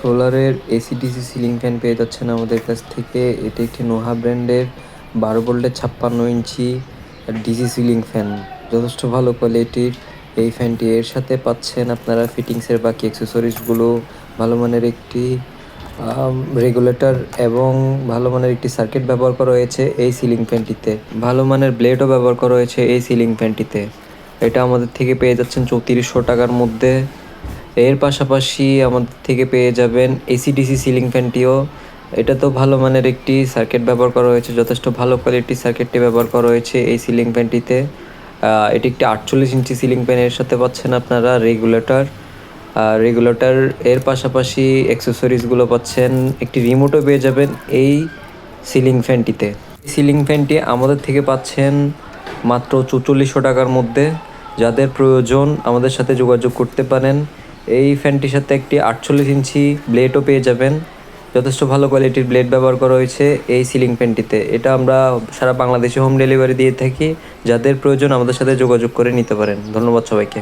সোলারের AC DC ceiling fan পেয়ে যাচ্ছেন আমাদের কাছ থেকে। এটি একটি নোহা ব্র্যান্ডের বারো ভোল্টের ছাপ্পান্ন ইঞ্চি ডিসি সিলিং ফ্যান যথেষ্ট ভালো কোয়ালিটির এই ফ্যানটি এর সাথে পাচ্ছেন আপনারা ফিটিংসের বাকি অ্যাক্সেসরিজগুলো ভালো মানের একটি রেগুলেটর এবং ভালো মানের একটি সার্কিট ব্যবহার করা হয়েছে এই সিলিং ফ্যানটিতে ভালো মানের ব্লেডও ব্যবহার করা হয়েছে এই সিলিং ফ্যানটিতে এটা আমাদের থেকে পেয়ে যাচ্ছেন চৌত্রিশশো টাকার মধ্যে। এর পাশাপাশি আমাদের থেকে পেয়ে যাবেন এসিডিসি সিলিং ফ্যানটিও এটা তো ভালো মানের একটি সার্কিট ব্যবহার করা হয়েছে, যথেষ্ট ভালো কোয়ালিটির সার্কিটটি ব্যবহার করা হয়েছে এই সিলিং ফ্যানটিতে এটি একটি আটচল্লিশ ইঞ্চি সিলিং ফ্যান এর সাথে পাচ্ছেন আপনারা রেগুলেটর রেগুলেটর এর পাশাপাশি অ্যাক্সেসরিজগুলো পাচ্ছেন, একটি রিমোটও পেয়ে যাবেন এই সিলিং ফ্যানটিতে সিলিং ফ্যানটি আমাদের থেকে পাচ্ছেন মাত্র চৌচল্লিশশো টাকার মধ্যে। যাদের প্রয়োজন আমাদের সাথে যোগাযোগ করতে পারেন। এই ফ্যানটির সাথে একটি আটচল্লিশ ইঞ্চি ব্লেডও পেয়ে যাবেন। যথেষ্ট ভালো কোয়ালিটির ব্লেড ব্যবহার করা হয়েছে এই সিলিং ফ্যানটিতে এটা আমরা সারা বাংলাদেশে হোম ডেলিভারি দিয়ে থাকি। যাদের প্রয়োজন আমাদের সাথে যোগাযোগ করে নিতে পারেন। ধন্যবাদ সবাইকে।